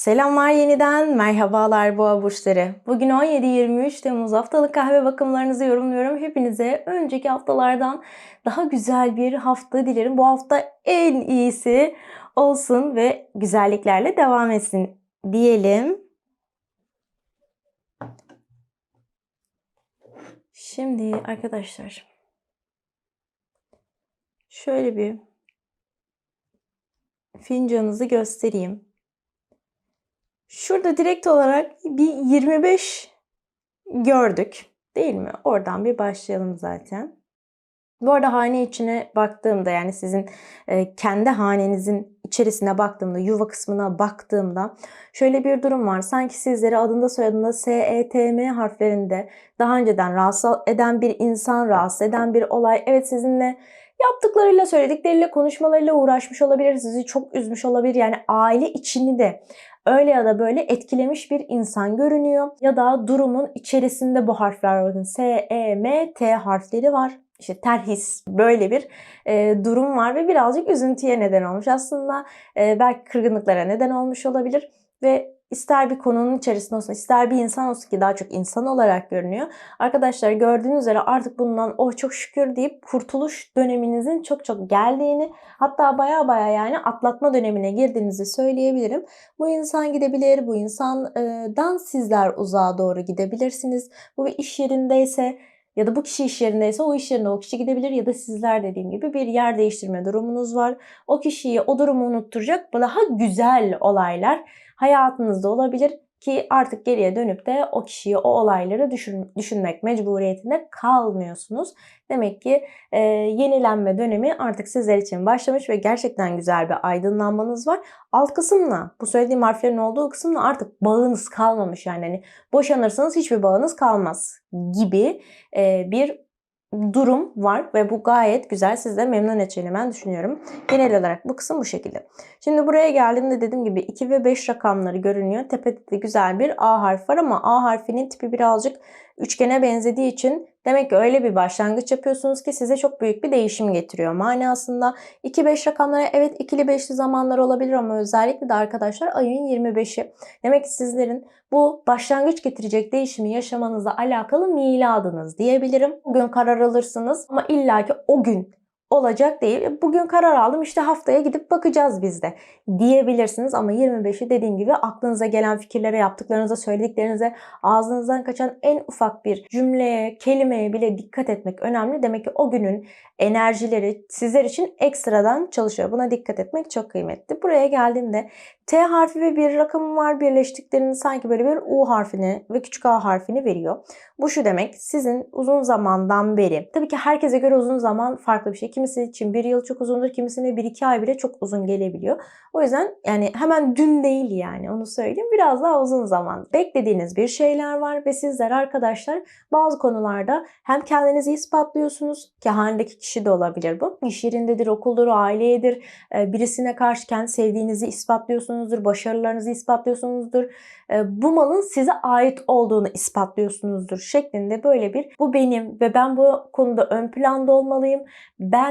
Selamlar yeniden, merhabalar boğa burçları. Bugün 17-23 Temmuz haftalık kahve bakımlarınızı yorumluyorum. Hepinize önceki haftalardan daha güzel bir hafta dilerim. Bu hafta en iyisi olsun ve güzelliklerle devam etsin diyelim. Şimdi arkadaşlar şöyle bir fincanınızı göstereyim. Şurada direkt olarak bir 25 gördük. Değil mi? Oradan bir başlayalım zaten. Bu arada hane içine baktığımda yani sizin e, kendi hanenizin içerisine baktığımda, yuva kısmına baktığımda şöyle bir durum var. Sanki sizleri adında soyadında S, E, T, M harflerinde daha önceden rahatsız eden bir insan, rahatsız eden bir olay. Evet sizinle yaptıklarıyla, söyledikleriyle, konuşmalarıyla uğraşmış olabilir. Sizi çok üzmüş olabilir. Yani aile içini de öyle ya da böyle etkilemiş bir insan görünüyor. Ya da durumun içerisinde bu harfler var. S, E, M, T harfleri var. İşte terhis böyle bir e, durum var ve birazcık üzüntüye neden olmuş. Aslında e, belki kırgınlıklara neden olmuş olabilir ve ister bir konunun içerisinde olsun, ister bir insan olsun ki daha çok insan olarak görünüyor. Arkadaşlar gördüğünüz üzere artık bundan oh çok şükür deyip kurtuluş döneminizin çok çok geldiğini hatta baya baya yani atlatma dönemine girdiğinizi söyleyebilirim. Bu insan gidebilir, bu insandan sizler uzağa doğru gidebilirsiniz. Bu bir iş yerindeyse ya da bu kişi iş yerindeyse o iş yerine o kişi gidebilir ya da sizler dediğim gibi bir yer değiştirme durumunuz var. O kişiyi o durumu unutturacak daha güzel olaylar hayatınızda olabilir ki artık geriye dönüp de o kişiyi, o olayları düşün, düşünmek mecburiyetinde kalmıyorsunuz. Demek ki e, yenilenme dönemi artık sizler için başlamış ve gerçekten güzel bir aydınlanmanız var. Alt kısımla, bu söylediğim harflerin olduğu kısımla artık bağınız kalmamış yani. Hani boşanırsanız hiçbir bağınız kalmaz gibi e, bir durum var ve bu gayet güzel. Siz de memnun edeceğini ben düşünüyorum. Genel olarak bu kısım bu şekilde. Şimdi buraya geldiğimde dediğim gibi 2 ve 5 rakamları görünüyor. Tepede de güzel bir A harfi var ama A harfinin tipi birazcık üçgene benzediği için demek ki öyle bir başlangıç yapıyorsunuz ki size çok büyük bir değişim getiriyor manasında. 2-5 rakamlara evet ikili beşli zamanlar olabilir ama özellikle de arkadaşlar ayın 25'i. Demek ki sizlerin bu başlangıç getirecek değişimi yaşamanızla alakalı miladınız diyebilirim. Bugün karar alırsınız ama illaki o gün olacak değil. Bugün karar aldım işte haftaya gidip bakacağız biz de diyebilirsiniz. Ama 25'i dediğim gibi aklınıza gelen fikirlere, yaptıklarınıza, söylediklerinize, ağzınızdan kaçan en ufak bir cümleye, kelimeye bile dikkat etmek önemli. Demek ki o günün enerjileri sizler için ekstradan çalışıyor. Buna dikkat etmek çok kıymetli. Buraya geldiğimde T harfi ve bir rakamı var birleştiklerinde sanki böyle bir U harfini ve küçük A harfini veriyor. Bu şu demek sizin uzun zamandan beri tabii ki herkese göre uzun zaman farklı bir şey. Kimisi için bir yıl çok uzundur, kimisine bir iki ay bile çok uzun gelebiliyor. O yüzden yani hemen dün değil yani onu söyleyeyim. Biraz daha uzun zaman. Beklediğiniz bir şeyler var ve sizler arkadaşlar bazı konularda hem kendinizi ispatlıyorsunuz ki halindeki kişi de olabilir bu. İş yerindedir, okuldur, aileyedir. Birisine karşı kendi sevdiğinizi ispatlıyorsunuzdur, başarılarınızı ispatlıyorsunuzdur. Bu malın size ait olduğunu ispatlıyorsunuzdur şeklinde böyle bir bu benim ve ben bu konuda ön planda olmalıyım. Ben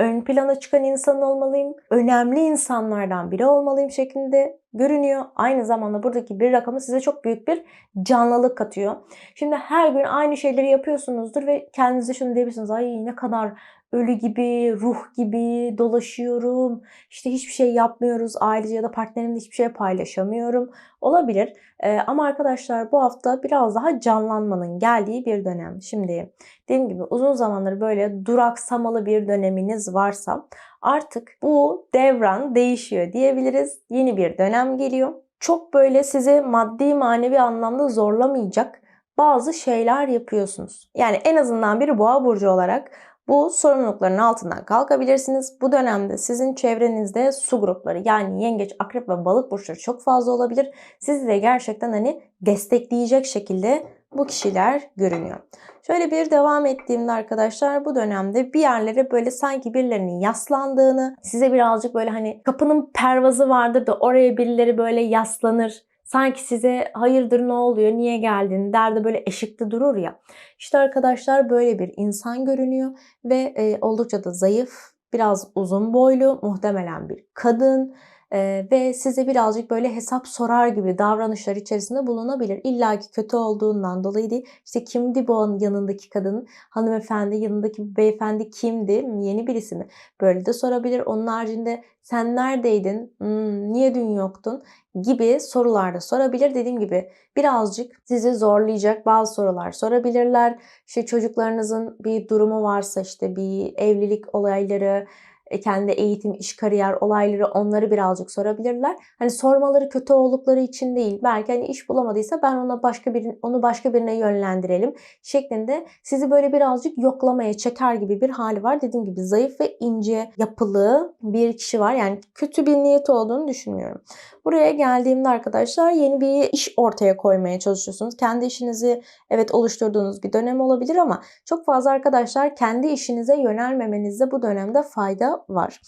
ön plana çıkan insan olmalıyım. Önemli insanlardan biri olmalıyım şeklinde görünüyor. Aynı zamanda buradaki bir rakamı size çok büyük bir canlılık katıyor. Şimdi her gün aynı şeyleri yapıyorsunuzdur ve kendinize şunu diyebilirsiniz. Ay ne kadar ölü gibi, ruh gibi dolaşıyorum. İşte hiçbir şey yapmıyoruz. Ailece ya da partnerimle hiçbir şey paylaşamıyorum. Olabilir. Ee, ama arkadaşlar bu hafta biraz daha canlanmanın geldiği bir dönem. Şimdi dediğim gibi uzun zamandır böyle duraksamalı bir döneminiz varsa artık bu devran değişiyor diyebiliriz. Yeni bir dönem geliyor. Çok böyle sizi maddi manevi anlamda zorlamayacak bazı şeyler yapıyorsunuz. Yani en azından bir boğa burcu olarak bu sorumlulukların altından kalkabilirsiniz. Bu dönemde sizin çevrenizde su grupları yani yengeç, akrep ve balık burçları çok fazla olabilir. Sizi de gerçekten hani destekleyecek şekilde bu kişiler görünüyor. Şöyle bir devam ettiğimde arkadaşlar bu dönemde bir yerlere böyle sanki birilerinin yaslandığını, size birazcık böyle hani kapının pervazı vardır da oraya birileri böyle yaslanır Sanki size hayırdır ne oluyor, niye geldin derdi böyle eşikte durur ya. İşte arkadaşlar böyle bir insan görünüyor ve oldukça da zayıf, biraz uzun boylu, muhtemelen bir kadın. Ee, ve size birazcık böyle hesap sorar gibi davranışlar içerisinde bulunabilir. İlla ki kötü olduğundan dolayı değil. İşte kimdi bu yanındaki kadın? Hanımefendi yanındaki beyefendi kimdi? Yeni birisi mi? Böyle de sorabilir. Onun haricinde sen neredeydin? Hmm, niye dün yoktun? Gibi sorular da sorabilir. Dediğim gibi birazcık sizi zorlayacak bazı sorular sorabilirler. İşte çocuklarınızın bir durumu varsa işte bir evlilik olayları, e, kendi eğitim, iş, kariyer olayları onları birazcık sorabilirler. Hani sormaları kötü oldukları için değil. Belki hani iş bulamadıysa ben ona başka bir onu başka birine yönlendirelim şeklinde sizi böyle birazcık yoklamaya çeker gibi bir hali var. Dediğim gibi zayıf ve ince yapılı bir kişi var. Yani kötü bir niyet olduğunu düşünmüyorum. Buraya geldiğimde arkadaşlar yeni bir iş ortaya koymaya çalışıyorsunuz. Kendi işinizi evet oluşturduğunuz bir dönem olabilir ama çok fazla arkadaşlar kendi işinize yönelmemenizde bu dönemde fayda var.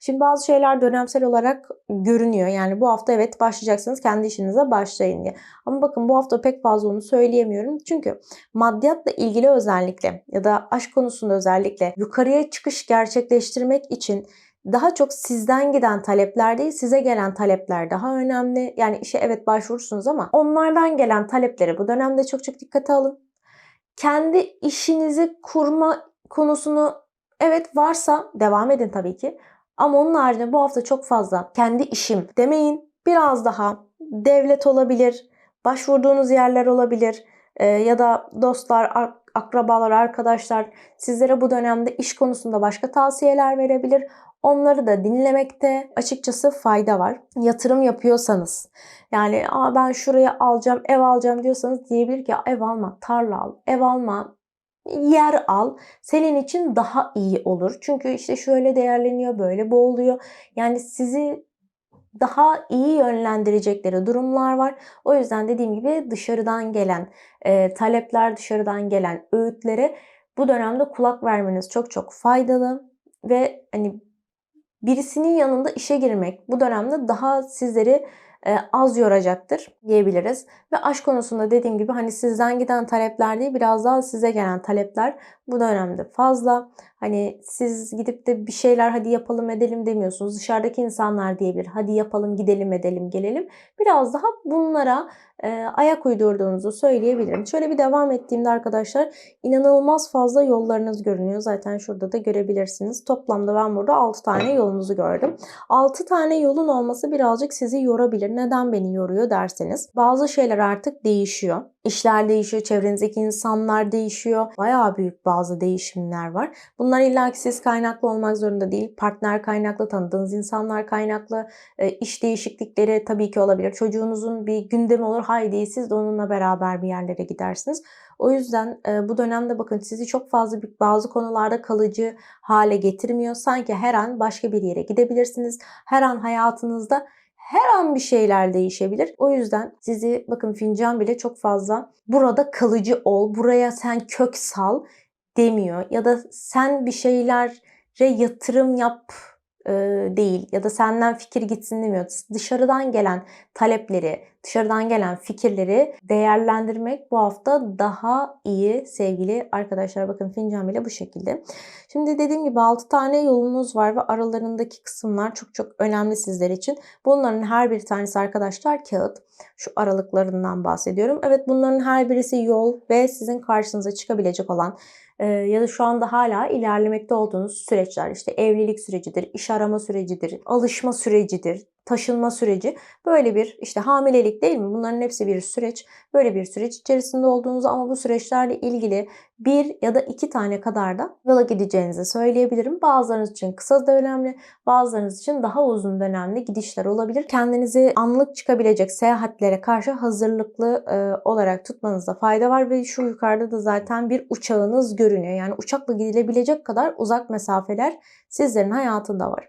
Şimdi bazı şeyler dönemsel olarak görünüyor. Yani bu hafta evet başlayacaksınız kendi işinize başlayın diye. Ama bakın bu hafta pek fazla onu söyleyemiyorum. Çünkü maddiyatla ilgili özellikle ya da aşk konusunda özellikle yukarıya çıkış gerçekleştirmek için daha çok sizden giden talepler değil size gelen talepler daha önemli. Yani işe evet başvurursunuz ama onlardan gelen talepleri bu dönemde çok çok dikkate alın. Kendi işinizi kurma konusunu evet varsa devam edin tabii ki. Ama onun haricinde bu hafta çok fazla kendi işim demeyin. Biraz daha devlet olabilir, başvurduğunuz yerler olabilir e, ya da dostlar, akrabalar, arkadaşlar sizlere bu dönemde iş konusunda başka tavsiyeler verebilir. Onları da dinlemekte açıkçası fayda var. Yatırım yapıyorsanız yani Aa, ben şuraya alacağım, ev alacağım diyorsanız diyebilir ki ev alma, tarla al, ev alma, yer al. Senin için daha iyi olur. Çünkü işte şöyle değerleniyor, böyle bu oluyor. Yani sizi daha iyi yönlendirecekleri durumlar var. O yüzden dediğim gibi dışarıdan gelen e, talepler, dışarıdan gelen öğütlere bu dönemde kulak vermeniz çok çok faydalı ve hani birisinin yanında işe girmek bu dönemde daha sizleri az yoracaktır diyebiliriz. Ve aşk konusunda dediğim gibi hani sizden giden talepler değil biraz daha size gelen talepler bu dönemde fazla. Hani siz gidip de bir şeyler hadi yapalım edelim demiyorsunuz. Dışarıdaki insanlar diyebilir. Hadi yapalım gidelim edelim gelelim. Biraz daha bunlara e, ayak uydurduğunuzu söyleyebilirim. Şöyle bir devam ettiğimde arkadaşlar inanılmaz fazla yollarınız görünüyor. Zaten şurada da görebilirsiniz. Toplamda ben burada 6 tane yolunuzu gördüm. 6 tane yolun olması birazcık sizi yorabilir. Neden beni yoruyor derseniz. Bazı şeyler artık değişiyor. İşler değişiyor, çevrenizdeki insanlar değişiyor. Bayağı büyük bazı değişimler var. Bunlar illa ki siz kaynaklı olmak zorunda değil. Partner kaynaklı, tanıdığınız insanlar kaynaklı, e, iş değişiklikleri tabii ki olabilir. Çocuğunuzun bir gündemi olur. Haydi siz de onunla beraber bir yerlere gidersiniz. O yüzden e, bu dönemde bakın sizi çok fazla bazı konularda kalıcı hale getirmiyor. Sanki her an başka bir yere gidebilirsiniz. Her an hayatınızda her an bir şeyler değişebilir. O yüzden sizi bakın fincan bile çok fazla burada kalıcı ol, buraya sen kök sal demiyor. Ya da sen bir şeylere yatırım yap değil ya da senden fikir gitsin demiyor. Dışarıdan gelen talepleri, dışarıdan gelen fikirleri değerlendirmek bu hafta daha iyi sevgili arkadaşlar. Bakın fincan bile bu şekilde. Şimdi dediğim gibi 6 tane yolunuz var ve aralarındaki kısımlar çok çok önemli sizler için. Bunların her bir tanesi arkadaşlar kağıt. Şu aralıklarından bahsediyorum. Evet bunların her birisi yol ve sizin karşınıza çıkabilecek olan ya da şu anda hala ilerlemekte olduğunuz süreçler işte evlilik sürecidir, iş arama sürecidir, alışma sürecidir, taşınma süreci böyle bir işte hamilelik değil mi? Bunların hepsi bir süreç. Böyle bir süreç içerisinde olduğunuzu ama bu süreçlerle ilgili bir ya da iki tane kadar da yola gideceğinizi söyleyebilirim. Bazılarınız için kısa dönemli, bazılarınız için daha uzun dönemli gidişler olabilir. Kendinizi anlık çıkabilecek seyahatlere karşı hazırlıklı e, olarak tutmanızda fayda var ve şu yukarıda da zaten bir uçağınız görünüyor. Yani uçakla gidilebilecek kadar uzak mesafeler sizlerin hayatında var.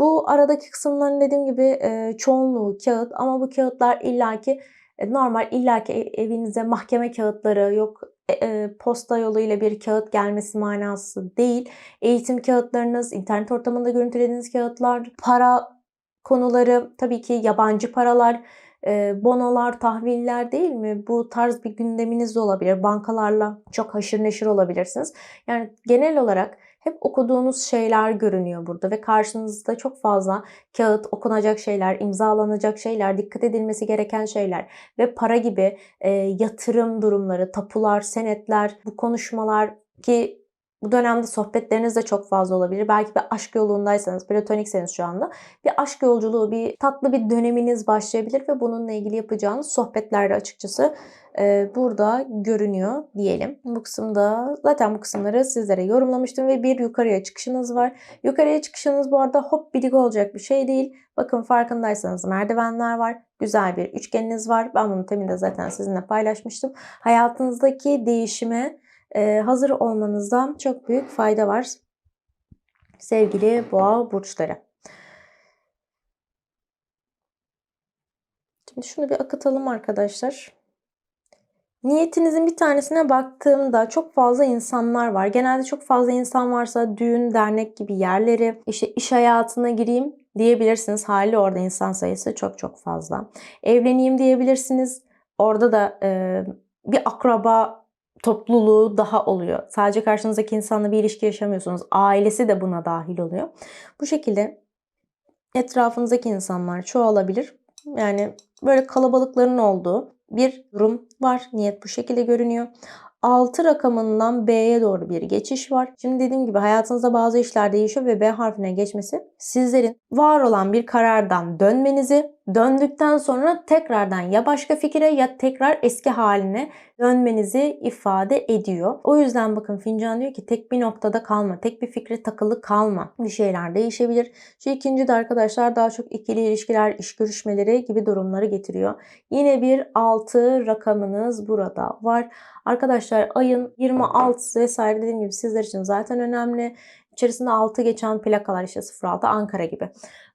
Bu aradaki kısımların dediğim gibi e, çoğunluğu kağıt ama bu kağıtlar illaki e, normal illaki evinize mahkeme kağıtları yok e, e, posta yoluyla bir kağıt gelmesi manası değil. Eğitim kağıtlarınız, internet ortamında görüntülediğiniz kağıtlar, para konuları, tabii ki yabancı paralar, e, bonolar, tahviller değil mi? Bu tarz bir gündeminiz de olabilir. Bankalarla çok haşır neşir olabilirsiniz. Yani genel olarak hep okuduğunuz şeyler görünüyor burada ve karşınızda çok fazla kağıt, okunacak şeyler, imzalanacak şeyler, dikkat edilmesi gereken şeyler ve para gibi e, yatırım durumları, tapular, senetler, bu konuşmalar ki bu dönemde sohbetleriniz de çok fazla olabilir. Belki bir aşk yolundaysanız, platonikseniz şu anda bir aşk yolculuğu, bir tatlı bir döneminiz başlayabilir ve bununla ilgili yapacağınız sohbetlerde açıkçası e, burada görünüyor diyelim. Bu kısımda zaten bu kısımları sizlere yorumlamıştım ve bir yukarıya çıkışınız var. Yukarıya çıkışınız bu arada hop bidik olacak bir şey değil. Bakın farkındaysanız merdivenler var. Güzel bir üçgeniniz var. Ben bunu temin de zaten sizinle paylaşmıştım. Hayatınızdaki değişime hazır olmanızda çok büyük fayda var. Sevgili boğa burçları. Şimdi şunu bir akıtalım arkadaşlar. Niyetinizin bir tanesine baktığımda çok fazla insanlar var. Genelde çok fazla insan varsa düğün, dernek gibi yerleri, işte iş hayatına gireyim diyebilirsiniz. Hali orada insan sayısı çok çok fazla. Evleneyim diyebilirsiniz. Orada da e, bir akraba topluluğu daha oluyor. Sadece karşınızdaki insanla bir ilişki yaşamıyorsunuz. Ailesi de buna dahil oluyor. Bu şekilde etrafınızdaki insanlar çoğalabilir. Yani böyle kalabalıkların olduğu bir durum var. Niyet bu şekilde görünüyor. 6 rakamından B'ye doğru bir geçiş var. Şimdi dediğim gibi hayatınızda bazı işler değişiyor ve B harfine geçmesi sizlerin var olan bir karardan dönmenizi, döndükten sonra tekrardan ya başka fikire ya tekrar eski haline dönmenizi ifade ediyor. O yüzden bakın fincan diyor ki tek bir noktada kalma, tek bir fikre takılı kalma. Bir şeyler değişebilir. Şu ikinci de arkadaşlar daha çok ikili ilişkiler, iş görüşmeleri gibi durumları getiriyor. Yine bir 6 rakamınız burada var. Arkadaşlar ayın 26'sı vesaire dediğim gibi sizler için zaten önemli. İçerisinde 6 geçen plakalar işte 06 Ankara gibi.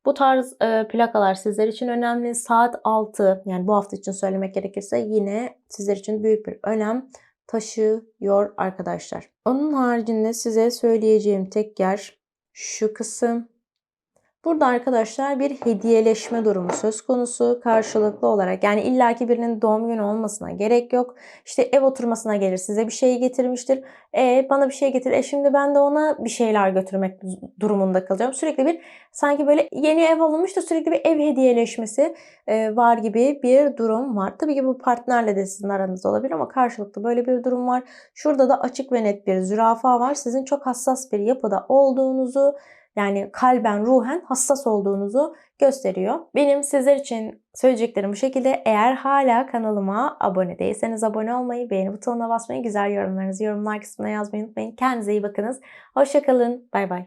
Bu tarz e, plakalar sizler için önemli. Saat 6 yani bu hafta için söylemek gerekirse yine sizler için büyük bir önem taşıyor arkadaşlar. Onun haricinde size söyleyeceğim tek yer şu kısım. Burada arkadaşlar bir hediyeleşme durumu söz konusu karşılıklı olarak. Yani illaki birinin doğum günü olmasına gerek yok. İşte ev oturmasına gelir size bir şey getirmiştir. E bana bir şey getir. E şimdi ben de ona bir şeyler götürmek durumunda kalacağım. Sürekli bir sanki böyle yeni ev alınmış da sürekli bir ev hediyeleşmesi e, var gibi bir durum var. Tabii ki bu partnerle de sizin aranızda olabilir ama karşılıklı böyle bir durum var. Şurada da açık ve net bir zürafa var. Sizin çok hassas bir yapıda olduğunuzu yani kalben, ruhen hassas olduğunuzu gösteriyor. Benim sizler için söyleyeceklerim bu şekilde. Eğer hala kanalıma abone değilseniz abone olmayı, beğeni butonuna basmayı, güzel yorumlarınızı yorumlar kısmına yazmayı unutmayın. Kendinize iyi bakınız. Hoşçakalın. Bay bay.